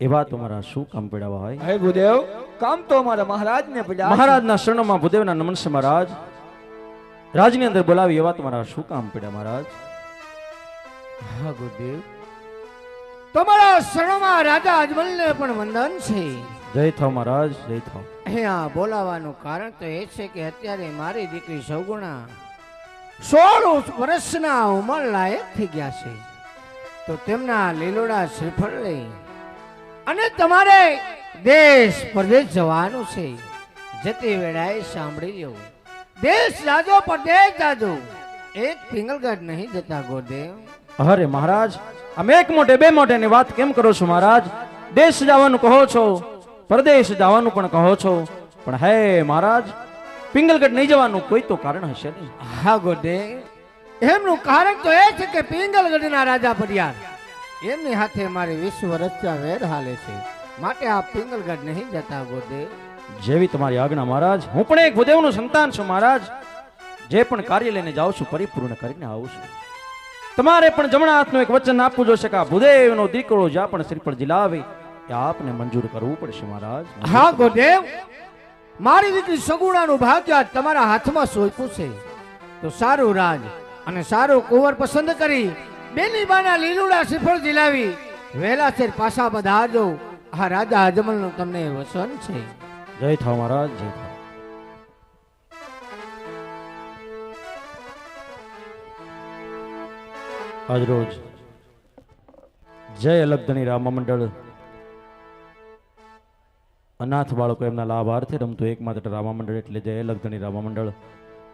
એવા તમારા શું કામ પીડાવા હોય? હે ભૂદેવ કામ તો અમારા મહારાજને પડ્યા છે. મહારાજના શરણોમાં ભૂદેવના નમન છે મહારાજ. રાજની અંદર બોલાવી એવા તમારા શું કામ પીડા મહારાજ? હા ગુરુદેવ. તમારા શરણમાં રાજા અજમલને પણ વંદન છે. જય થાવ મહારાજ જય થાવ. અહીંયા બોલાવાનું કારણ તો એ છે કે અત્યારે મારી દીકરી સૌગુણા સોળ વર્ષના ઉંમર લાયક થઈ ગયા છે. તો તેમના લીલોડા શ્રીફળ લઈ અને તમારે દેશ પરદેશ જવાનું છે. જતી વેળાએ સાંભળી લેવું. દેશ જાજો પરદેશ જાજો. એક પિંગલગઢ નહીં જતા ગોદેવ. અરે મહારાજ અમે એક મોટે બે મોટેની વાત કેમ કરો છો મહારાજ? દેશ જવાનું કહો છો પરદેશ જવાનું પણ કહો છો. પણ હે મહારાજ પિંગલગઢ નહીં જવાનું કોઈ તો કારણ હશે નહીં. હા ગોદે એમનું કારણ તો એ છે કે પિંગલગઢના રાજા પર્યાર એમની હાથે મારે વીસ વર્ષથી વેર હાલે છે. માટે આ પિંગલગઢ નહીં જતા ગોદે. જેવી તમારી આજ્ઞા મહારાજ હું પણ એક ભૂદેવનું સંતાન છું મહારાજ. જે પણ કાર્ય લઈને જાઉં છું પરિપૂર્ણ કરીને આવું છું. તમારે પણ જમણા હાથનું એક વચન આપવું જોશે કે આ ભૂદેવનો દીકરો જ્યાં પણ શ્રીફળ જિલાવે એ આપને મંજૂર કરવું પડશે મહારાજ. હા ગોદેવ. મારી દીકરી સગુણાનું ભાગ્ય તમારા હાથમાં સોંપ્યું છે. તો સારું રાજ અને સારું કુંવર પસંદ કરી. બેની બાના લીલુડા દિલાવી વહેલા છે પાછા બધાજો આ રાજા અજમલનું તમને વસન છે. જય થાવ મહારાજ, જય થાવ. આજ રોજ જય અલગધણી રામા મંડળ અનાથ બાળકો એમના લાભાર્થે રમતું એકમાત્ર રામા મંડળ એટલે જય અલગધણી રામા મંડળ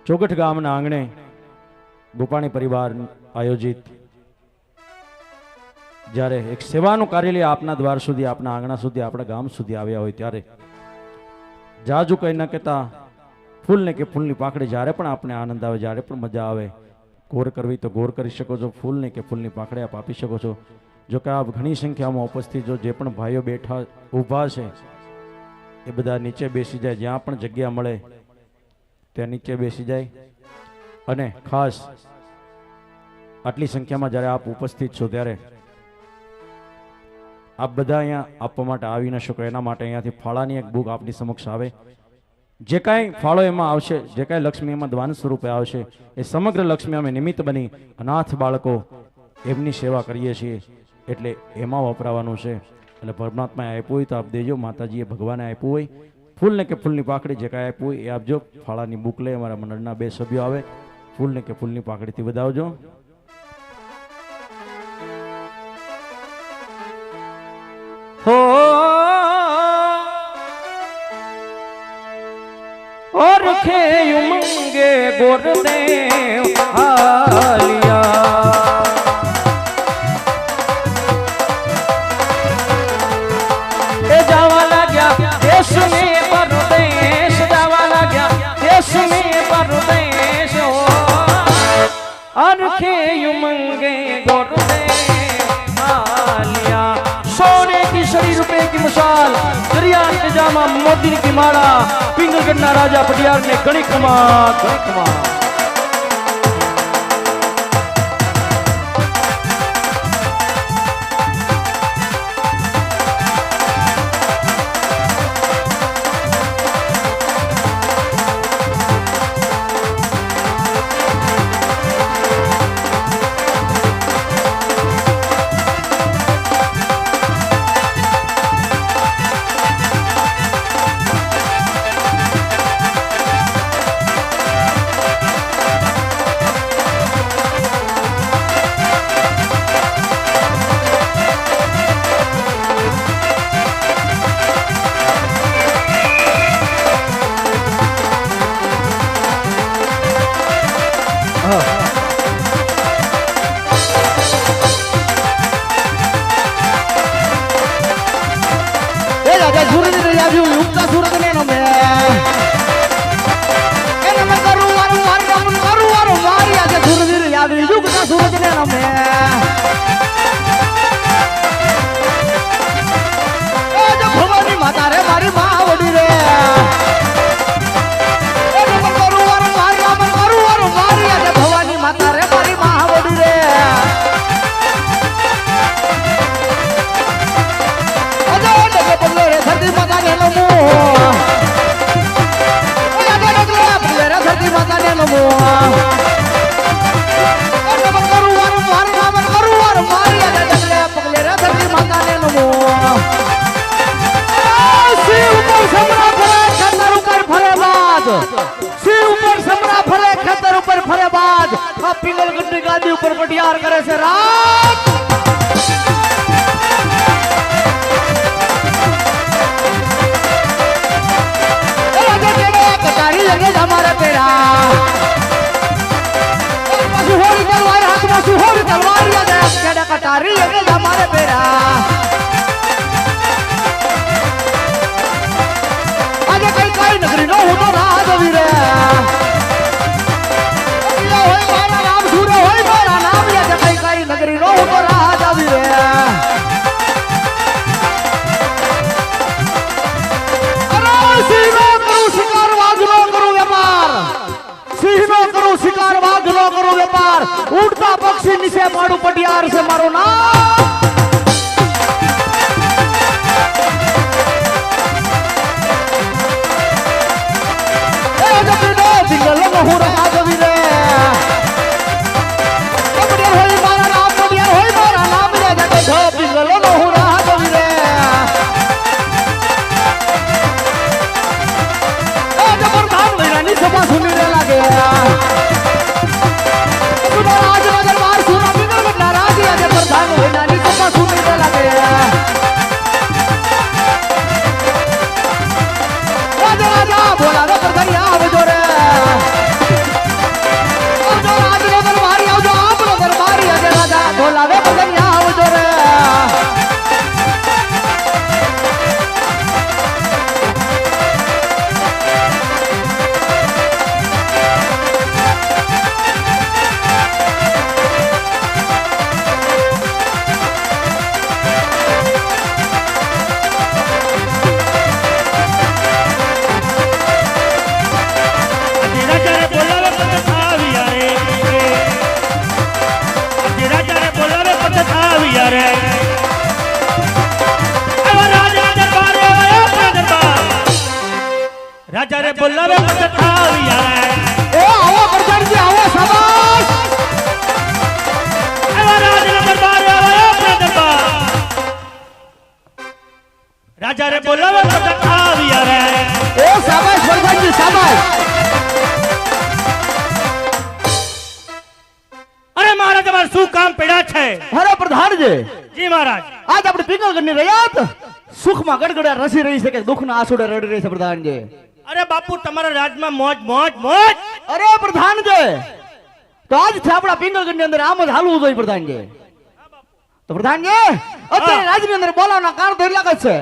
ચોગઠ ગામના આંગણે ગોપાણી પરિવાર આયોજિત જ્યારે એક સેવાનું કાર્યાલય આપના દ્વાર સુધી, આપના આંગણા સુધી, આપણા ગામ સુધી આવ્યા હોય ત્યારે જાજુ કંઈ ન કહેતા ફૂલ ને કે ફૂલની પાખડી જ્યારે પણ આપણે આનંદ આવે, જ્યારે પણ મજા આવે, ગોર કરવી તો ગોર કરી શકો છો ફૂલ ને કે ફૂલની પાખડી આપ આપી શકો છો. જો કે આપ ઘણી સંખ્યામાં ઉપસ્થિત જો જે પણ ભાઈઓ બેઠા ઊભા છે, એ બધા નીચે બેસી જાય, જ્યાં પણ જગ્યા મળે, ત્યાં નીચે બેસી જાય. અને ખાસ આટલી સંખ્યામાં જ્યારે આપ ઉપસ્થિત છો ત્યારે આપ બધા અહીંયા આપવા માટે આવી ન શકો, એના માટે અહીંયાથી ફાળાની એક બુક આપની સમક્ષ આવે. જે કાંઈ ફાળો એમાં આવશે, જે કાંઈ લક્ષ્મી એમાં દ્વાન સ્વરૂપે આવશે, એ સમગ્ર લક્ષ્મી અમે નિમિત્ત બની અનાથ બાળકો એમની સેવા કરીએ છીએ, એટલે એમાં વપરાવાનું છે. એટલે પરમાત્માએ આપ્યું હોય તો આપ દેજો, માતાજીએ ભગવાને આપ્યું હોય. ફૂલને કે ફૂલની પાકડી જે કાંઈ આપ્યું હોય એ આપજો. ફાળાની બુક લઈ અમારા મંડળના બે સભ્યો આવે. ફૂલને કે ફૂલની પાકડીથી વધાવજો. ગોર દે નેજામાં મોદીની માળા પિંગલગઢના રાજા પટિયારને ઘણી કમા ઘણી કમા રાજા સુરજ ને રાજા યુક્તા સુરત ને નમે એ નમે કરું વારું વારું કરું વારું. મારી આજે સુરજ ને રાજા યુક્તા સુરજ ને નમે માતા રે, મારી માં અમારે પેરા સુહોરી તલવાર હાથમાં સુહોરી તલવાર લગે કેડા કટારી લગે અમારે પેરા આજે કઈ કઈ નગરી નો હું તો રાહ જોવી રે ઉડતા પક્ષી નીચે પાડું પટિયાર છે મારું નામ. જી મહારાજ. આજ આપણે પિંગલગઢની રયાત સુખમાં ગડગડા રસી રહી છે કે દુઃખના આંસુડે રડી રહી છે પ્રધાનજી. અરે બાપુ તમારા રાજમાં મોજ મોજ મોજ. અરે પ્રધાનજી તો આજથી આપણા પિંગલગઢની અંદર આમ જ હાલવું જોઈએ પ્રધાનજી. તો પ્રધાનજી અત્યારે રાજની અંદર બોલાવવાના કારણ તો એટલા જ છે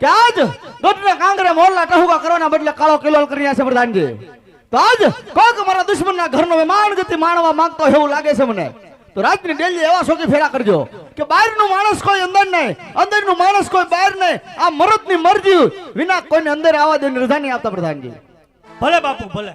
કે આજ ગઢના કાંગરે મોરલા ટહુકા કરવાના બદલે કાળો કિલોલ કરી રહ્યા છે પ્રધાનજી. તો આજ કોઈક મારા દુશ્મનના ઘરનો મહેમાન જતી માણવા માંગતો એવું લાગે છે મને. તો રાતની ડેલી એવા શોખી ફેરા કરજો કે બહારનું માણસ કોઈ અંદર નહીં, અંદરનું માણસ કોઈ બહાર નહીં. આ મરદની મરજી વિના કોઈને અંદર આવવા દે રજા નહીં આપતા પ્રધાનજી. ભલે બાપુ, ભલે.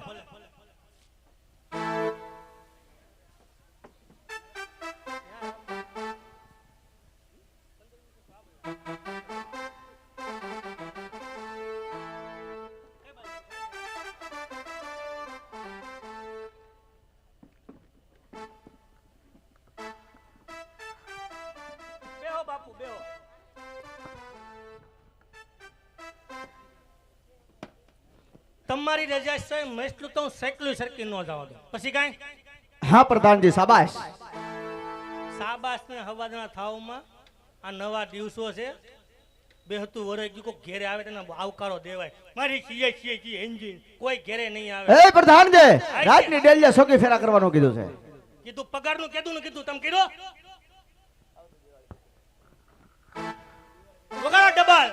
તમારી રજા છે મેસલું તો હું સેકલું સરકી ન જવા દો પછી કાંઈ? હા પ્રધાનજી શાબાશ. સાબાસ ને હવાદના થાવમાં આ નવા દિવસો છે. બેહતું વરે ગયું કોક ઘેરે આવે તેને આવકારો દેવાય. મારી સીએ સીએ સીએ એન્જિન કોઈ ઘેરે નહીં આવે. એ પ્રધાનજી રાતની ડેલ્યા સોકી ફેરા કરવાનું કીધું છે. કીધું પગારનું કીધું ને કીધું તમે કીધું? વગાડો ડબલ.